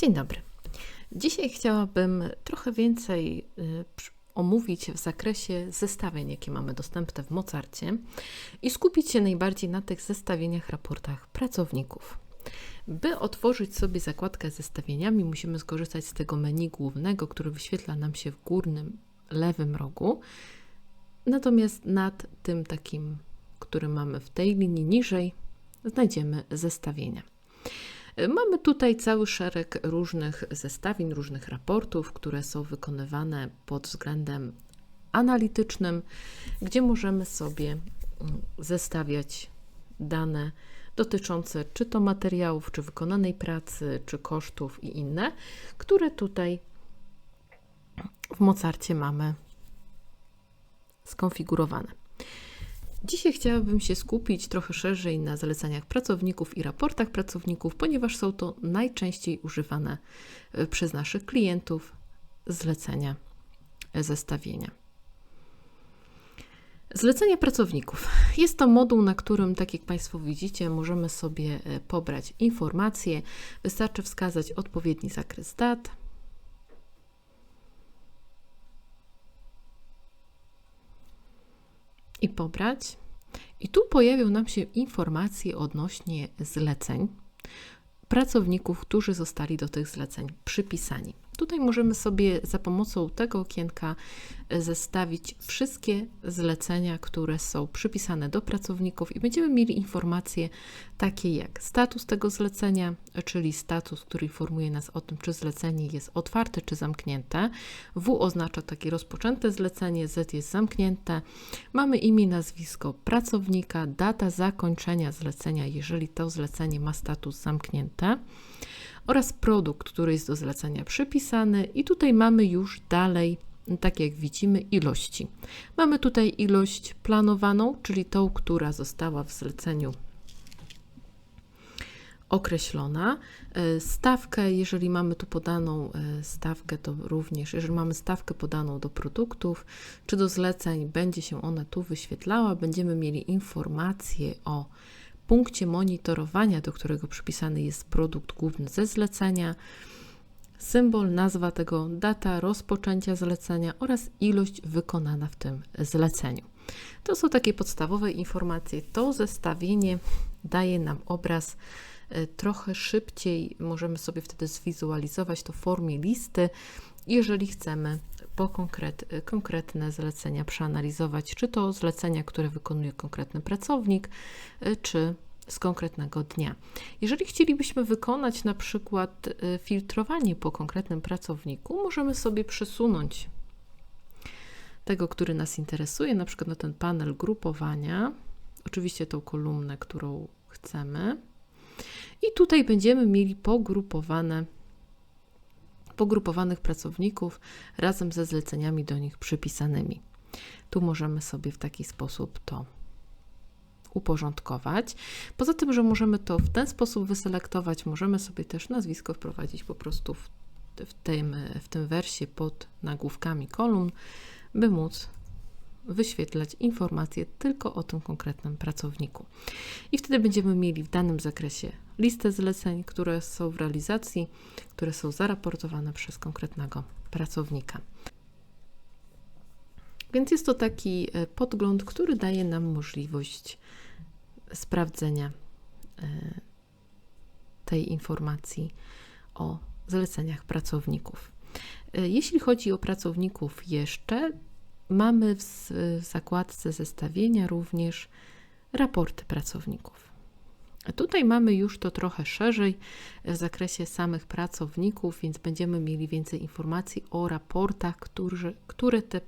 Dzień dobry. Dzisiaj chciałabym trochę więcej y, omówić w zakresie zestawień, jakie mamy dostępne w Mozarcie i skupić się najbardziej na tych zestawieniach, raportach pracowników. By otworzyć sobie zakładkę z zestawieniami, musimy skorzystać z tego menu głównego, który wyświetla nam się w górnym lewym rogu. Natomiast nad tym takim, który mamy w tej linii niżej, znajdziemy zestawienia. Mamy tutaj cały szereg różnych zestawień, różnych raportów, które są wykonywane pod względem analitycznym, gdzie możemy sobie mm, zestawiać dane dotyczące czy to materiałów, czy wykonanej pracy, czy kosztów i inne, które tutaj w Mozarcie mamy skonfigurowane. Dzisiaj chciałabym się skupić trochę szerzej na zaleceniach pracowników i raportach pracowników, ponieważ są to najczęściej używane e, przez naszych klientów zlecenia, e, zestawienia. Zlecenia pracowników. Jest to moduł, na którym, tak jak Państwo widzicie, możemy sobie e, pobrać informacje. Wystarczy wskazać odpowiedni zakres dat. I pobrać. I tu pojawią nam się informacje odnośnie zleceń pracowników, którzy zostali do tych zleceń przypisani. Tutaj możemy sobie za pomocą tego okienka e, zestawić wszystkie zlecenia, które są przypisane do pracowników i będziemy mieli informacje takie jak status tego zlecenia, czyli status, który informuje nas o tym, czy zlecenie jest otwarte czy zamknięte. W oznacza takie rozpoczęte zlecenie, Z jest zamknięte. Mamy imię, nazwisko pracownika, data zakończenia zlecenia, jeżeli to zlecenie ma status zamknięte oraz produkt, który jest do zlecenia przypisany i tutaj mamy już dalej, tak jak widzimy, ilości. Mamy tutaj ilość planowaną, czyli tą, która została w zleceniu określona. E, Stawkę, jeżeli mamy tu podaną e, stawkę, to również, jeżeli mamy stawkę podaną do produktów czy do zleceń, będzie się ona tu wyświetlała. Będziemy mieli informacje o punkcie monitorowania, do którego przypisany jest produkt główny ze zlecenia, symbol, nazwa tego, data rozpoczęcia zlecenia oraz ilość wykonana w tym zleceniu. To są takie podstawowe informacje. To zestawienie daje nam obraz e, trochę szybciej. Możemy sobie wtedy zwizualizować to w formie listy, jeżeli chcemy po konkret, konkretne zlecenia przeanalizować, czy to zlecenia, które wykonuje konkretny pracownik, y, czy z konkretnego dnia. Jeżeli chcielibyśmy wykonać na przykład y, filtrowanie po konkretnym pracowniku, możemy sobie przesunąć tego, który nas interesuje, na przykład na ten panel grupowania, oczywiście tą kolumnę, którą chcemy. I tutaj będziemy mieli pogrupowane pogrupowanych pracowników razem ze zleceniami do nich przypisanymi. Tu możemy sobie w taki sposób to uporządkować. Poza tym, że możemy to w ten sposób wyselektować, możemy sobie też nazwisko wprowadzić po prostu w, w, tym, w tym wersie pod nagłówkami kolumn, by móc wyświetlać informacje tylko o tym konkretnym pracowniku. I wtedy będziemy mieli w danym zakresie listę zleceń, które są w realizacji, które są zaraportowane przez konkretnego pracownika. Więc jest to taki e, podgląd, który daje nam możliwość sprawdzenia e, tej informacji o zleceniach pracowników. E, jeśli chodzi o pracowników jeszcze, mamy w zakładce zestawienia również raporty pracowników. Tutaj mamy już to trochę szerzej w zakresie samych pracowników, więc będziemy mieli więcej informacji o raportach, które, te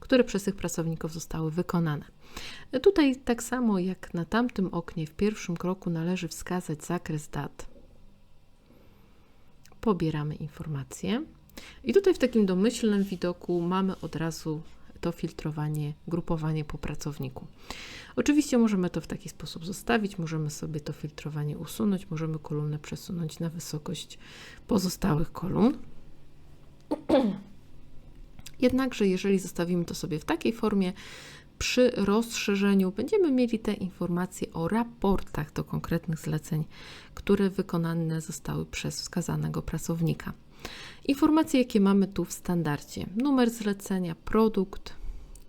które przez tych pracowników zostały wykonane. Tutaj, tak samo jak na tamtym oknie, w pierwszym kroku należy wskazać zakres dat. Pobieramy informacje. I tutaj w takim domyślnym widoku mamy od razu to filtrowanie, grupowanie po pracowniku. Oczywiście możemy to w taki sposób zostawić, możemy sobie to filtrowanie usunąć, możemy kolumnę przesunąć na wysokość pozostałych kolumn. Jednakże, jeżeli zostawimy to sobie w takiej formie, Przy rozszerzeniu będziemy mieli te informacje o raportach do konkretnych zleceń, które wykonane zostały przez wskazanego pracownika. Informacje, jakie mamy tu w standardzie: numer zlecenia, produkt,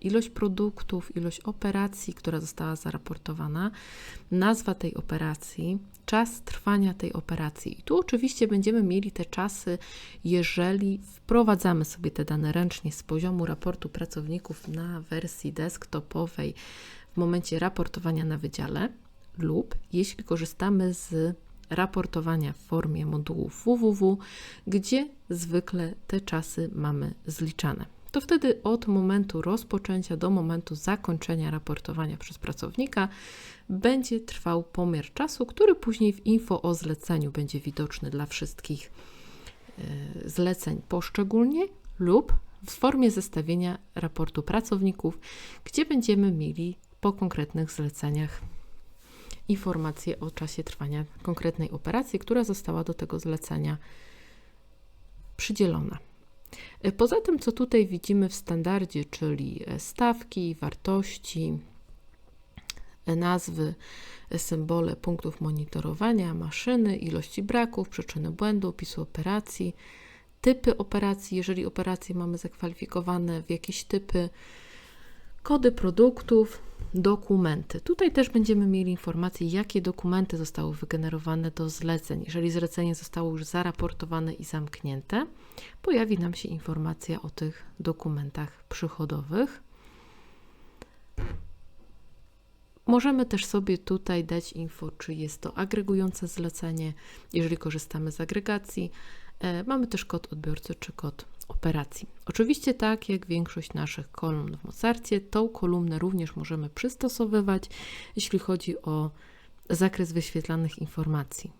ilość produktów, ilość operacji, która została zaraportowana, nazwa tej operacji, czas trwania tej operacji. I tu oczywiście będziemy mieli te czasy, jeżeli wprowadzamy sobie te dane ręcznie z poziomu raportu pracowników na wersji desktopowej w momencie raportowania na wydziale, lub jeśli korzystamy z raportowania w formie modułu www, gdzie zwykle te czasy mamy zliczane. To wtedy od momentu rozpoczęcia do momentu zakończenia raportowania przez pracownika będzie trwał pomiar czasu, który później w info o zleceniu będzie widoczny dla wszystkich e, zleceń poszczególnie lub w formie zestawienia raportu pracowników, gdzie będziemy mieli po konkretnych zleceniach informacje o czasie trwania konkretnej operacji, która została do tego zlecenia przydzielona. E, poza tym, co tutaj widzimy w standardzie, czyli e, stawki, wartości, e, nazwy, symbole punktów monitorowania, maszyny, ilości braków, przyczyny błędu, opisu operacji, typy operacji, jeżeli operacje mamy zakwalifikowane w jakieś typy, kody produktów, dokumenty. Tutaj też będziemy mieli informacje, jakie dokumenty zostały wygenerowane do zleceń. Jeżeli zlecenie zostało już zaraportowane i zamknięte, pojawi nam się informacja o tych dokumentach przychodowych. Możemy też sobie tutaj dać info, czy jest to agregujące zlecenie, jeżeli korzystamy z agregacji. E, mamy też kod odbiorcy czy kod operacji. Oczywiście tak jak większość naszych kolumn w Mozarcie, tą kolumnę również możemy przystosowywać, jeśli chodzi o zakres wyświetlanych informacji.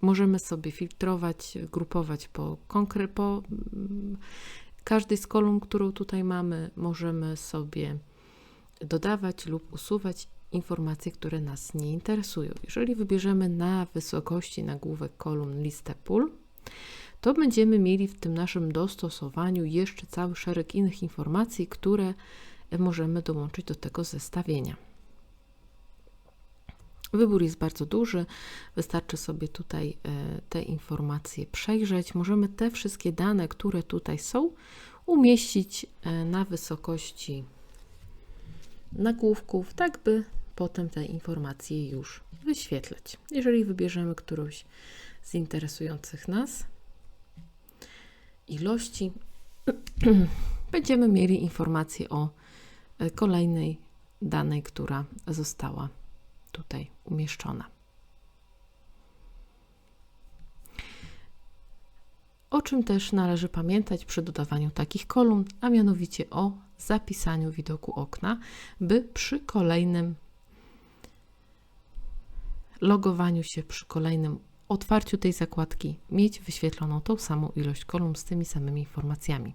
Możemy sobie filtrować, grupować po, konkre- po mm, każdej z kolumn, którą tutaj mamy, możemy sobie dodawać lub usuwać informacje, które nas nie interesują. Jeżeli wybierzemy na wysokości nagłówek kolumn listę pól, to będziemy mieli w tym naszym dostosowaniu jeszcze cały szereg innych informacji, które możemy dołączyć do tego zestawienia. Wybór jest bardzo duży, wystarczy sobie tutaj e, te informacje przejrzeć. Możemy te wszystkie dane, które tutaj są, umieścić e, na wysokości nagłówków, tak by potem te informacje już wyświetlać. Jeżeli wybierzemy którąś z interesujących nas, ilości, będziemy mieli informację o e, kolejnej danej, która została tutaj umieszczona. O czym też należy pamiętać przy dodawaniu takich kolumn, a mianowicie o zapisaniu widoku okna, by przy kolejnym logowaniu się, przy kolejnym otwarciu tej zakładki mieć wyświetloną tą samą ilość kolumn z tymi samymi informacjami.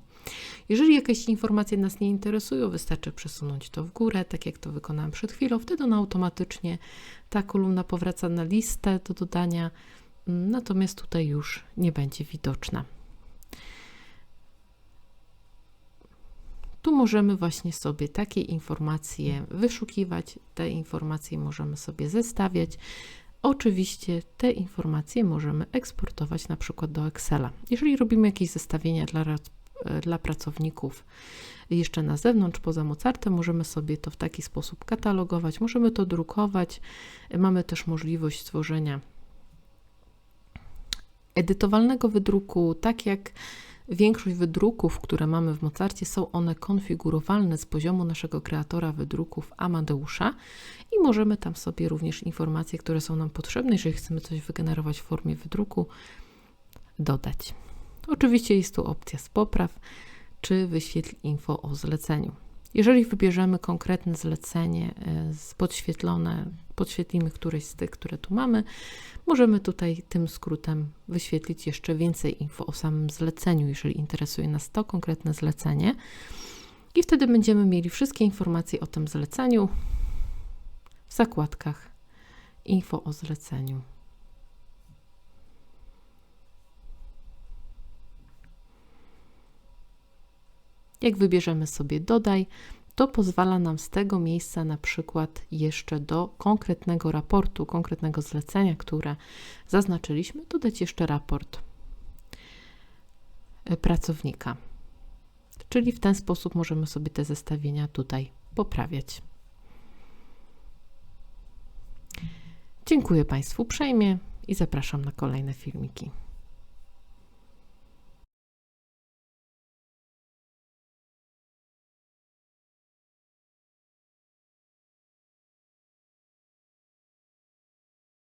Jeżeli jakieś informacje nas nie interesują, wystarczy przesunąć to w górę, tak jak to wykonałam przed chwilą, wtedy ona automatycznie ta kolumna powraca na listę do dodania, mm, natomiast tutaj już nie będzie widoczna. Tu możemy właśnie sobie takie informacje wyszukiwać, te informacje możemy sobie zestawiać, Oczywiście te informacje możemy eksportować na przykład do Excela. Jeżeli robimy jakieś zestawienia dla, dla pracowników jeszcze na zewnątrz, poza Mozartem, możemy sobie to w taki sposób katalogować, możemy to drukować. Mamy też możliwość stworzenia edytowalnego wydruku, tak jak Większość wydruków, które mamy w Mozarcie, są one konfigurowalne z poziomu naszego kreatora wydruków Amadeusza i możemy tam sobie również informacje, które są nam potrzebne, jeżeli chcemy coś wygenerować w formie wydruku, dodać. Oczywiście jest tu opcja z popraw, czy wyświetl info o zleceniu. Jeżeli wybierzemy konkretne zlecenie e, podświetlone, podświetlimy któreś z tych, które tu mamy, możemy tutaj tym skrótem wyświetlić jeszcze więcej info o samym zleceniu, jeżeli interesuje nas to konkretne zlecenie. I wtedy będziemy mieli wszystkie informacje o tym zleceniu w zakładkach info o zleceniu. Jak wybierzemy sobie dodaj, to pozwala nam z tego miejsca na przykład jeszcze do konkretnego raportu, konkretnego zlecenia, które zaznaczyliśmy, dodać jeszcze raport y, pracownika. Czyli w ten sposób możemy sobie te zestawienia tutaj poprawiać. Dziękuję Państwu uprzejmie i zapraszam na kolejne filmiki.